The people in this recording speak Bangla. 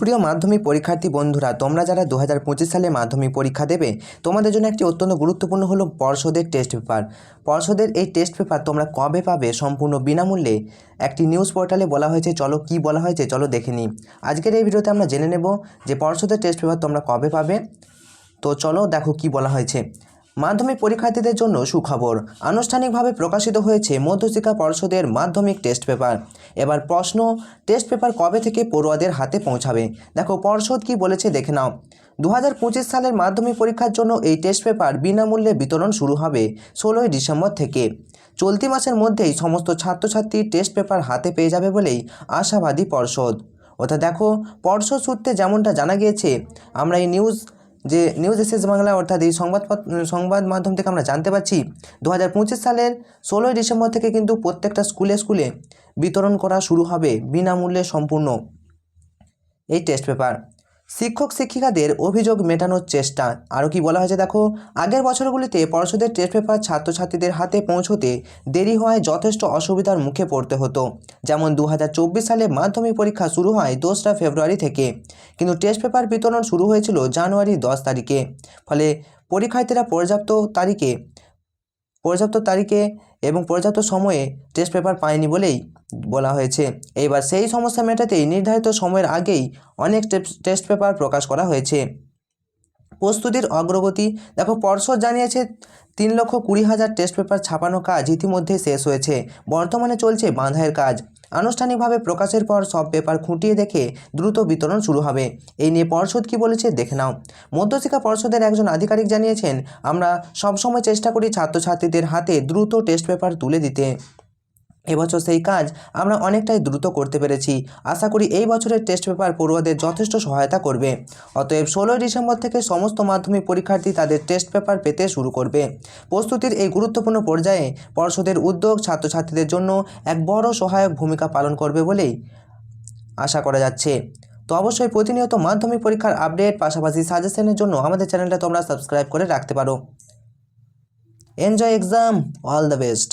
প্রিয় মাধ্যমিক পরীক্ষার্থী বন্ধুরা, তোমরা যারা দু হাজার পঁচিশ সালে মাধ্যমিক পরীক্ষা দেবে, তোমাদের জন্য একটি অত্যন্ত গুরুত্বপূর্ণ হলো পর্ষদের টেস্ট পেপার পর্ষদের এই টেস্ট পেপার তোমরা কবে পাবে সম্পূর্ণ বিনামূল্যে? একটি নিউজ পোর্টালে বলা হয়েছে, চলো কি বলা হয়েছে, চলো দেখে নিই। আজকের এই ভিডিওতে আমরা জেনে নেব যে পর্ষদের টেস্ট পেপার তোমরা কবে পাবে। তো চলো দেখো কি বলা হয়েছে। মাধ্যমিক পরীক্ষার্থীদের জন্য সুখবর। আনুষ্ঠানিকভাবে প্রকাশিত হয়েছে মধ্যশিক্ষা পর্ষদের মাধ্যমিক টেস্ট পেপার। এবার প্রশ্ন, টেস্ট পেপার কবে থেকে পড়ুয়াদের হাতে পৌঁছাবে? দেখো, পর্ষদ কি বলেছে দেখে নাও। দু হাজার পঁচিশ সালের মাধ্যমিক পরীক্ষার জন্য এই টেস্ট পেপার বিনামূল্যে বিতরণ শুরু হবে ষোলোই ডিসেম্বর থেকে। চলতি মাসের মধ্যেই সমস্ত ছাত্রছাত্রী টেস্ট পেপার হাতে পেয়ে যাবে বলেই আশাবাদী পর্ষদ। অর্থাৎ দেখো, পর্ষদ সূত্রে যেমনটা জানা গিয়েছে, আমরা এই নিউজ যে নিউজ এসএস বাংলা অর্থাৎ এই সংবাদ সংবাদ মাধ্যম থেকে আমরা জানতে পারছি দু হাজার পঁচিশ সালের ষোলোই ডিসেম্বর থেকে কিন্তু প্রত্যেকটা স্কুলে স্কুলে বিতরণ করা শুরু হবে বিনামূল্যে সম্পূর্ণ। এই টেস্ট পেপার শিক্ষক শিক্ষিকাদের অভিযোগ মেটানোর চেষ্টা। আরও কি বলা হয়েছে দেখো? আগের বছরগুলিতে পর্ষদের টেস্ট পেপার ছাত্রছাত্রীদের হাতে পৌঁছতে দেরি হওয়ায় যথেষ্ট অসুবিধার মুখে পড়তে হতো। যেমন দু হাজার চব্বিশ সালে মাধ্যমিক পরীক্ষা শুরু হয় দোসরা ফেব্রুয়ারি থেকে। কিন্তু টেস্ট পেপার বিতরণ শুরু হয়েছিল জানুয়ারি দশ তারিখে। ফলে পরীক্ষার্থীরা পর্যাপ্ত তারিখে পর্যাপ্ত তারিখে এবং পর্যাপ্ত সময়ে টেস্ট পেপার পায়নি বলেই বলা হয়েছে। এইবার সেই সমস্যা মেটাতেই নির্ধারিত সময়ের আগেই অনেক টেস্ট পেপার প্রকাশ করা হয়েছে। প্রস্তুতির অগ্রগতি, দেখো, পর্ষদ জানিয়েছে তিন লক্ষ কুড়ি হাজার টেস্ট পেপার ছাপানো কাজ ইতিমধ্যে শেষ হয়েছে। বর্তমানে চলছে বাঁধাইয়ের কাজ। আনুষ্ঠানিকভাবে প্রকাশের পর সব পেপার খুঁটিয়ে দেখে দ্রুত বিতরণ শুরু হবে। এই নিয়ে পর্ষদ কি বলেছে দেখে নাও। মধ্যশিক্ষা পর্ষদের একজন আধিকারিক জানিয়েছেন, আমরা সবসময় চেষ্টা করি ছাত্রছাত্রীদের হাতে দ্রুত টেস্ট পেপার তুলে দিতে। এবছর সেই কাজ আমরা অনেকটাই দ্রুত করতে পেরেছি। আশা করি এই বছরের টেস্ট পেপার পড়ুয়াদের যথেষ্ট সহায়তা করবে। অতএব ষোলোই ডিসেম্বর থেকে সমস্ত মাধ্যমিক পরীক্ষার্থী তাদের টেস্ট পেপার পেতে শুরু করবে। প্রস্তুতির এই গুরুত্বপূর্ণ পর্যায়ে পর্ষদের উদ্যোগ ছাত্রছাত্রীদের জন্য এক বড় সহায়ক ভূমিকা পালন করবে বলেই আশা করা যাচ্ছে। তো অবশ্যই প্রতিনিয়ত মাধ্যমিক পরীক্ষার আপডেট, পাশাপাশি সাজেশনের জন্য আমাদের চ্যানেলটা তোমরা সাবস্ক্রাইব করে রাখতে পারো। Enjoy exam all the best